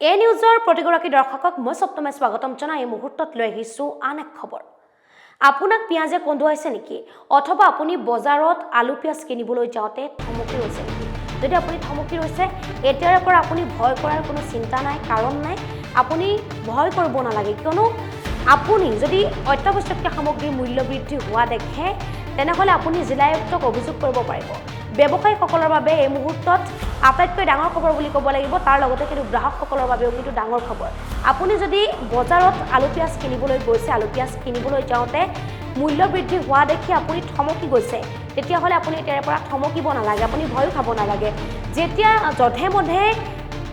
এ নিউজৰ প্ৰতিগৰাকী দৰ্শকক মই সপ্তমে স্বাগতম জনাই এই মুহূৰ্তত লৈ আহিছোঁ আন এক খবৰ। আপোনাক পিঁয়াজে কন্দুৱাইছে নেকি? অথবা আপুনি বজাৰত আলু পিঁয়াজ কিনিবলৈ যাওঁতে থমকি ৰৈছে নেকি? যদি আপুনি থমকি ৰৈছে এতিয়াৰে পৰা আপুনি ভয় কৰাৰ কোনো চিন্তা নাই কাৰণ নাই। আপুনি ভয় কৰিব নালাগে কিয়নো আপুনি যদি অত্যাৱশ্যকীয় সামগ্ৰীৰ মূল্য বৃদ্ধি হোৱা দেখে তেনেহ'লে আপুনি জিলা আয়ুক্তক অভিযোগ কৰিব পাৰিব। ব্যৱসায়ীসকলৰ বাবে এই মুহূৰ্তত আটাইতকৈ ডাঙৰ খবৰ বুলি ক'ব লাগিব, তাৰ লগতে কিন্তু গ্ৰাহকসকলৰ বাবেও কিন্তু ডাঙৰ খবৰ। আপুনি যদি বজাৰত আলু পিঁয়াজ কিনিবলৈ গৈছে, আলু পিঁয়াজ কিনিবলৈ যাওঁতে মূল্য বৃদ্ধি হোৱা দেখি আপুনি থমকি গৈছে, তেতিয়াহ'লে আপুনি এতিয়াৰে পৰা থমকিব নালাগে, আপুনি ভয়ো খাব নালাগে। যেতিয়া যধে মধে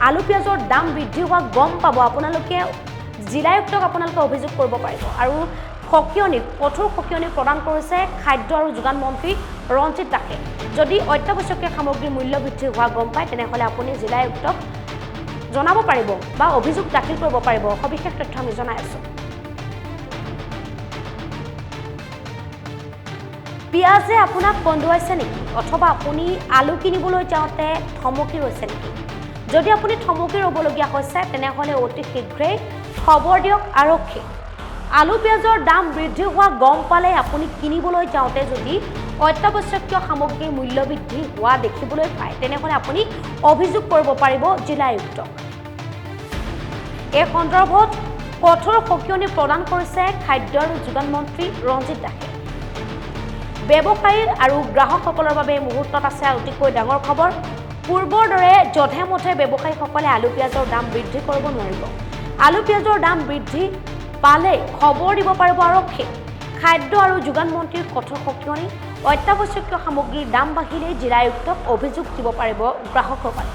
আলু পিঁয়াজৰ দাম বৃদ্ধি হোৱা গম পাব, আপোনালোকে জিলায়ুক্তক আপোনালোকে অভিযোগ কৰিব পাৰিব। আৰু সকিয়নি, কঠোৰ সকিয়নি প্ৰদান কৰিছে খাদ্য আৰু যোগান মন্ত্ৰী ৰঞ্জিত দাসে যদি অত্যাৱশ্যকীয় সামগ্ৰীৰ মূল্য বৃদ্ধি হোৱা গম পায় তেনেহ'লে আপুনি জিলায়ুক্তক জনাব পাৰিব বা অভিযোগ দাখিল কৰিব পাৰিব। সবিশেষ তথ্য আমি জনাই আছোঁ। পিঁয়াজে আপোনাক কন্দুৱাইছে নেকি? অথবা আপুনি আলু কিনিবলৈ যাওঁতে থমকি ৰৈছে নেকি? যদি আপুনি থমকি ৰ'বলগীয়া হৈছে তেনেহ'লে অতি শীঘ্ৰেই খবৰ দিয়ক আৰক্ষীক। আলু পিঁয়াজৰ দাম বৃদ্ধি হোৱা গম পালে আপুনি কিনিবলৈ যাওঁতে যদি অত্যাৱশ্যকীয় সামগ্ৰীৰ মূল্য বৃদ্ধি হোৱা দেখিবলৈ পায় তেনেহ'লে আপুনি অভিযোগ কৰিব পাৰিব জিলা আয়ুক্তক। এই সন্দৰ্ভত কঠোৰ সকিয়নি প্ৰদান কৰিছে খাদ্য আৰু যোগান মন্ত্ৰী ৰঞ্জিত দাসে। ব্যৱসায়ী আৰু গ্ৰাহকসকলৰ বাবে মুহূৰ্তত আছে অতিকৈ ডাঙৰ খবৰ। পূৰ্বৰ দৰে যধে মধে ব্যৱসায়ীসকলে আলু পিঁয়াজৰ দাম বৃদ্ধি কৰিব নোৱাৰিব। আলু পিঁয়াজৰ দাম বৃদ্ধি পালে খবৰ দিব পাৰিব আৰক্ষীক খাদ্য আৰু যোগান মন্ত্ৰীৰ কঠোৰ সকিয়নি অত্যাৱশ্যকীয় সামগ্ৰীৰ দাম বাঢ়িলেই জিলা আয়ুক্তক অভিযোগ দিব পাৰিব গ্ৰাহকসকলে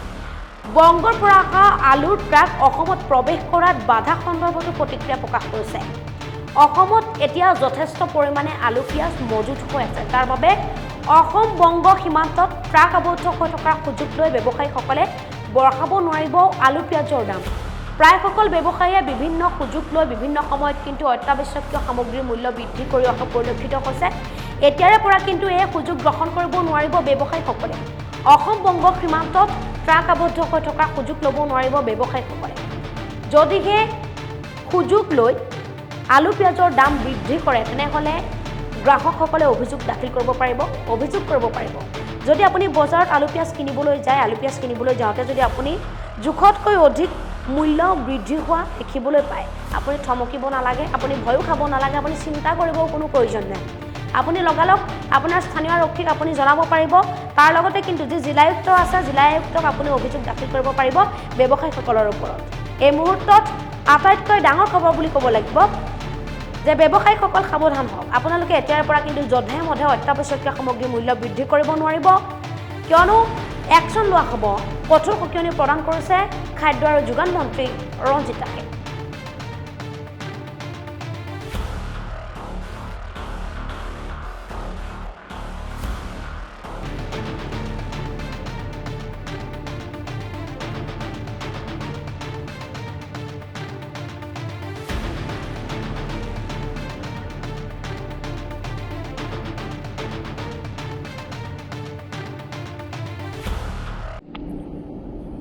বংগৰ পৰা অহা আলুৰ ট্ৰাক অসমত প্ৰৱেশ কৰাত বাধা সন্দৰ্ভতো প্ৰতিক্ৰিয়া প্ৰকাশ কৰিছে। অসমত এতিয়া যথেষ্ট পৰিমাণে আলু পিঁয়াজ মজুত হৈ আছে। তাৰ বাবে অসম বংগ সীমান্তত ট্ৰাক আবদ্ধ হৈ থকাৰ সুযোগ লৈ ব্যৱসায়ীসকলে বঢ়াব নোৱাৰিব আলু পিঁয়াজৰ দাম। প্ৰায়সকল ব্যৱসায়ীয়ে বিভিন্ন সুযোগ লৈ বিভিন্ন সময়ত কিন্তু অত্যাৱশ্যকীয় সামগ্ৰীৰ মূল্য বৃদ্ধি কৰি অহা পৰিলক্ষিত হৈছে। এতিয়াৰে পৰা কিন্তু এই সুযোগ গ্ৰহণ কৰিব নোৱাৰিব ব্যৱসায়ীসকলে। অসম বংগ সীমান্তত ট্ৰাক আবদ্ধ হৈ থকাৰ সুযোগ ল'ব নোৱাৰিব ব্যৱসায়ীসকলে। যদিহে সুযোগ লৈ আলু পিঁয়াজৰ দাম বৃদ্ধি কৰে তেনেহ'লে গ্ৰাহকসকলে অভিযোগ দাখিল কৰিব পাৰিব অভিযোগ কৰিব পাৰিব। যদি আপুনি বজাৰত আলু পিঁয়াজ কিনিবলৈ যায় আলু পিঁয়াজ কিনিবলৈ যাওঁতে যদি আপুনি জোখতকৈ অধিক মূল্য বৃদ্ধি হোৱা দেখিবলৈ পায়। আপুনি থমকিব নালাগে, আপুনি ভয়ো খাব নালাগে, আপুনি চিন্তা কৰিবও কোনো প্ৰয়োজন নাই। আপুনি লগালগ আপোনাৰ স্থানীয় আৰক্ষীক আপুনি জনাব পাৰিব। তাৰ লগতে কিন্তু যি জিলায়ুক্ত আছে, জিলায়ুক্তক আপুনি অভিযোগ দাখিল কৰিব পাৰিব ব্যৱসায়ীসকলৰ ওপৰত। এই মুহূৰ্তত আটাইতকৈ ডাঙৰ খবৰ বুলি ক'ব লাগিব যে ব্যৱসায়ীসকল সাৱধান হওক। আপোনালোকে এতিয়াৰ পৰা কিন্তু যধে মধে অত্যাৱশ্যকীয় সামগ্ৰীৰ মূল্য বৃদ্ধি কৰিব নোৱাৰিব। কিয়নো একশ্যন লোৱা হ'ব। কঠোৰ সকিয়নি প্ৰদান কৰিছে খাদ্য আৰু যোগান মন্ত্ৰী ৰঞ্জিত দাসে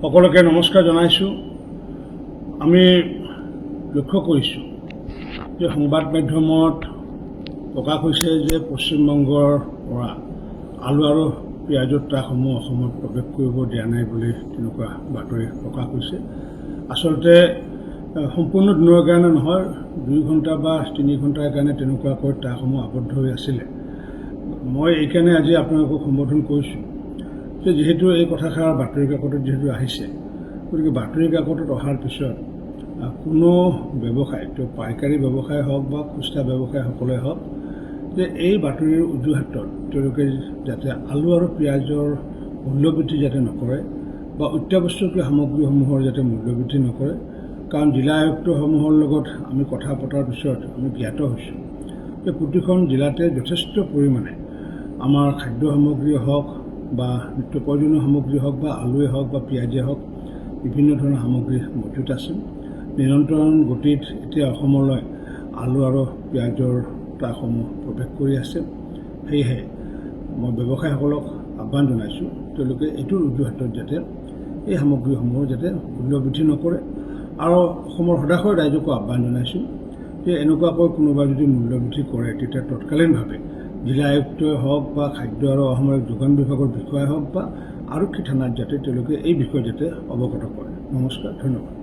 সকলোকে নমস্কাৰ জনাইছোঁ। আমি লক্ষ্য কৰিছোঁ যে সংবাদ মাধ্যমত প্ৰকাশ হৈছে যে পশ্চিমবংগৰ পৰা আলু আৰু পিঁয়াজৰ ট্ৰাকসমূহ অসমত প্ৰৱেশ কৰিব দিয়া নাই বুলি তেনেকুৱা বাতৰি প্ৰকাশ হৈছে। আচলতে সম্পূৰ্ণ দিনৰ কাৰণে নহয়, দুই ঘণ্টা বা তিনি ঘণ্টাৰ কাৰণে তেনেকুৱাকৈ ট্ৰাকসমূহ আবদ্ধ হৈ আছিলে। মই এইকাৰণে আজি আপোনালোকক সম্বোধন কৰিছোঁ। যে যিহেতু এই কথাষাৰ বাতৰি কাকতত যিহেতু আহিছে, গতিকে বাতৰি কাকতত অহাৰ পিছত কোনো ব্যৱসায় তেওঁ পাইকাৰী ব্যৱসায় হওক বা খুচুৰা ব্যৱসায়ীসকলে হওক, যে এই বাতৰিৰ অজুহাতত তেওঁলোকে যাতে আলু আৰু পিঁয়াজৰ মূল্যবৃদ্ধি যাতে নকৰে বা অত্যাৱশ্যকীয় সামগ্ৰীসমূহৰ যাতে মূল্যবৃদ্ধি নকৰে, কাৰণ জিলা আয়ুক্তসমূহৰ লগত আমি কথা পতাৰ পিছত আমি জ্ঞাত হৈছোঁ যে প্ৰতিখন জিলাতে যথেষ্ট পৰিমাণে আমাৰ খাদ্য সামগ্ৰী হওক বা নিত্য প্ৰয়োজনীয় সামগ্ৰী হওক বা আলুৱে হওক বা পিঁয়াজে হওক, বিভিন্ন ধৰণৰ সামগ্ৰী মজুত আছে। নিৰন্তৰ গতিত এতিয়া অসমলৈ আলু আৰু পিঁয়াজৰ ট্ৰাকসমূহ প্ৰৱেশ কৰি আছে। সেয়েহে মই ব্যৱসায়ীসকলক আহ্বান জনাইছোঁ, তেওঁলোকে এইটোৰ অজুহাতত যাতে এই সামগ্ৰীসমূহৰ যাতে মূল্য বৃদ্ধি নকৰে। আৰু অসমৰ সদাশয় ৰাইজকো আহ্বান জনাইছোঁ যে এনেকুৱাকৈ কোনোবা যদি মূল্যবৃদ্ধি কৰে তেতিয়া তৎকালীনভাৱে জিলা আয়ুক্তই হওক বা খাদ্য আৰু অসামৰিক যোগান বিভাগৰ বিষয়াই হওক বা আৰক্ষী থানাত যাতে তেওঁলোকে এই বিষয়ে যাতে অৱগত কৰে। নমস্কাৰ, ধন্যবাদ।